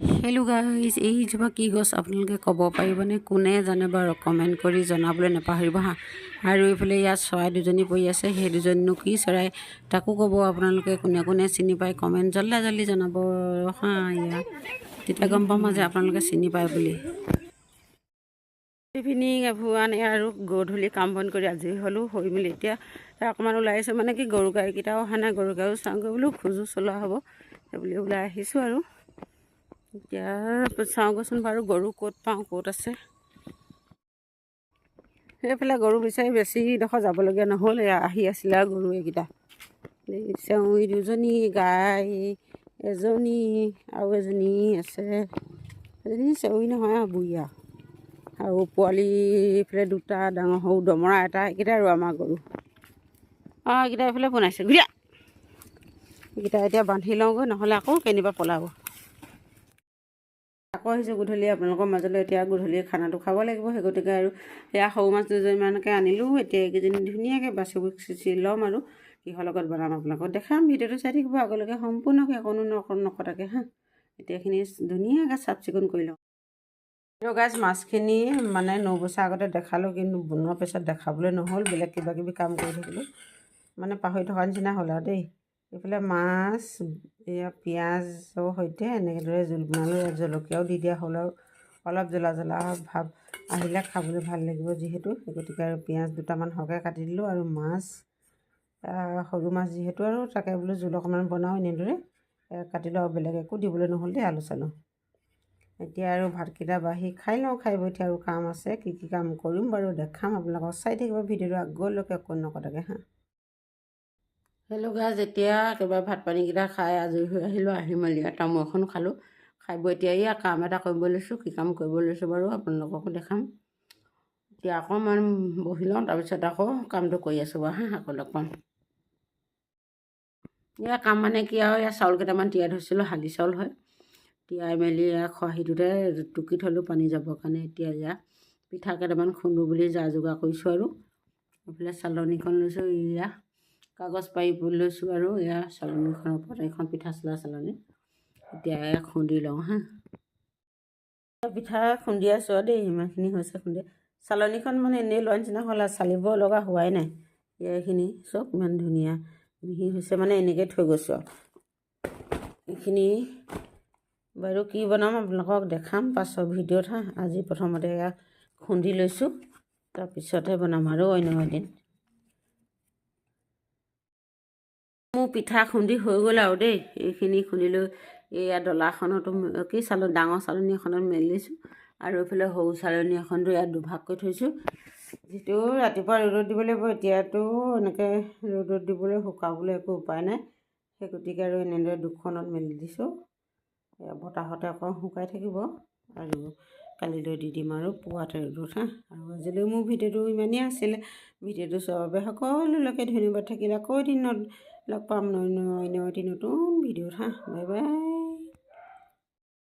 Hello guys এইজোপা কি গছ আপোনালোকে ক'ব পাৰিবনে? কোনে জানে বাৰু? কমেণ্ট কৰি জনাবলৈ নাপাহৰিব হা। আৰু এইফালে ইয়াত চৰাই দুজনী পৰি আছে। সেই দুজনীনো কি চৰাই? তাকো ক'ব আপোনালোকে কোনে কোনে চিনি পায়? কমেণ্ট জল্দি জল্দি জনাব হা ইয়াত তেতিয়া গম পাম যে আপোনালোকে চিনি পায় বুলি। ইভিনিং এভুৱান আৰু গধূলি কাম বন কৰি আজৰি হ'লোঁ হৈ মেলি এতিয়া অকণমান ওলাই আহিছোঁ। মানে কি গৰু গাড়ীকেইটাও অহা নাই গৰু গাড়ীও চাওঁগৈ বোলো খোজো চলোৱা হ'ব। সেইবুলি ওলাই আহিছোঁ আৰু। এতিয়া চাওঁগৈচোন বাৰু গৰু ক'ত পাওঁ ক'ত আছে। সেইফালে গৰু বিচাৰি বেছিডোখৰ যাবলগীয়া নহ'ল আহি আছিলে আৰু গৰু এইকেইটা। এই চেউৰী দুজনী গাই এজনী আৰু এজনী আছে। এজনী চেউৰী নহয় আৰু বুঢ়ী আৰু। পোৱালি এইফালে দুটা ডাঙৰ সৰু দমৰা এটা এইকেইটা আৰু আমাৰ গৰু। অঁ এইকেইটা এইফালে বনাইছে ঘূৰিয়া এইকেইটা এতিয়া বান্ধি লওঁগৈ নহ'লে আকৌ কেনিবা পলাব। আকৌ আহিছোঁ গধূলি আপোনালোকৰ মাজলৈ এতিয়া গধূলি খানাটো খাব লাগিব। সেই গতিকে আৰু সেয়া সৰু মাছ দুজনীমানকৈ আনিলোঁ। এতিয়া এইকেইজনী ধুনীয়াকৈ বাছি বুচি ল'ম আৰু কিহৰ লগত বনাম আপোনালোকক দেখাম। ভিডিঅ'টো চাই থাকিব আগলৈকে সম্পূৰ্ণকৈ অকণো নক নকটাকৈ হা। এতিয়া এইখিনি ধুনীয়াকৈ চাফ চিকুণ কৰি লওঁ। গাছ মাছখিনি মানে নবছৰ আগতে দেখালোঁ কিন্তু বনোৱাৰ পিছত দেখাবলৈ নহ'ল। বেলেগ কিবা কিবি কাম কৰি থাকিলোঁ। মানে পাহৰি থকা নিচিনা হ'ল আৰু দেই। এইফালে মাছ এয়া পিঁয়াজৰ সৈতে এনেদৰে জোল বনালোঁ ইয়াত জলকীয়াও দি দিয়া হ'ল আৰু অলপ জ্বলা জ্বলা ভাৱ আহিলে খাবলৈ ভাল লাগিব যিহেতু। গতিকে আৰু পিঁয়াজ দুটামান সৰহকৈ কাটি দিলোঁ আৰু মাছ সৰু মাছ যিহেতু আৰু তাকে বোলো জোল অকণমান বনাওঁ এনেদৰে কাটিলোঁ আৰু বেলেগ একো দিবলৈ নহ'ল দেই আলু চালু। এতিয়া আৰু ভাতকেইটা বাঢ়ি খাই লওঁ খাই বৈ আৰু কাম আছে কি কি কাম কৰিম বাৰু দেখাম আপোনালোকক চাই থাকিব ভিডিঅ'টো আগলৈকে অকণ নকটাকৈ হাঁ। হেল্ল' গাজ এতিয়া একেবাৰে ভাত পানীকেইটা খাই আজৰি হৈ আহিলোঁ আহি মেলি তামোল এখন খালোঁ। খাই বৈ এতিয়া এয়া কাম এটা কৰিব লৈছোঁ কি কাম কৰিব লৈছোঁ বাৰু আপোনালোককো দেখাম। এতিয়া অকণমান বহি লওঁ তাৰপিছত আকৌ কামটো কৰি আছোঁ বাৰু হাঁ আকৌ লগ পাম এয়া কাম মানে কি আৰু এয়া চাউল কেইটামান তিয়াই থৈছিলোঁ শালি চাউল হয়। তিয়াই মেলি এয়া খৰাহিটোতে টুকি থ'লোঁ পানী যাবৰ কাৰণে এতিয়া এয়া পিঠা কেইটামান খুন্দো বুলি যা যোগাৰ কৰিছোঁ আৰু। এইফালে চালনীখন লৈছোঁ এয়া কাগজ পাৰি লৈছোঁ আৰু এয়া চালনীখনৰ ওপৰত এইখন পিঠা চলা চালনী। এতিয়া এয়া খুন্দি লওঁ হা। পিঠা খুন্দি আছোঁ আৰু দেই ইমানখিনি হৈছে খুন্দি। চালনীখন মানে এনেই লোৱা নিচিনা হ'ল আৰু চালিব লগা হোৱাই নাই। এইখিনি চব ইমান ধুনীয়া মিহি হৈছে মানে এনেকৈ থৈ গৈছোঁ আৰু। এইখিনি বাৰু কি বনাম আপোনালোকক দেখাম পাছৰ ভিডিঅ'ত হা। আজি প্ৰথমতে এয়া খুন্দি লৈছোঁ তাৰপিছতহে বনাম আৰু অন্য এদিন। মোৰ পিঠা খুন্দি হৈ গ'ল আৰু দেই। এইখিনি খুন্দিলৈ। এইয়া ডলাখনতো কি চালনী ডাঙৰ চালনী এখনত মেলিছোঁ আৰু এইফালে সৰু চালনী এখনতো ইয়াত দুভাগকৈ থৈছোঁ। যিটো ৰাতিপুৱা ৰ'দত দিব লাগিব এতিয়াতো এনেকৈ ৰ'দত দিবলৈ শুকাবলৈ একো উপায় নাই। সেই গতিকে আৰু এনেদৰে দুখনত মেলি দিছোঁ। বতাহতে অকণ শুকাই থাকিব। আৰু কালিলৈ দি দিম আৰু পুৱাতে ৰ'দত হা আৰু আজিলৈ মোৰ ভিডিঅ'টো ইমানেই আছিলে। ভিডিঅ'টো চোৱাৰ বাবে সকলোলৈকে ধন্যবাদ থাকিলে। আকৌ এদিন লগ পাম। অন্য এটি নতুন ভিডিঅ'ত হা। Bye bye.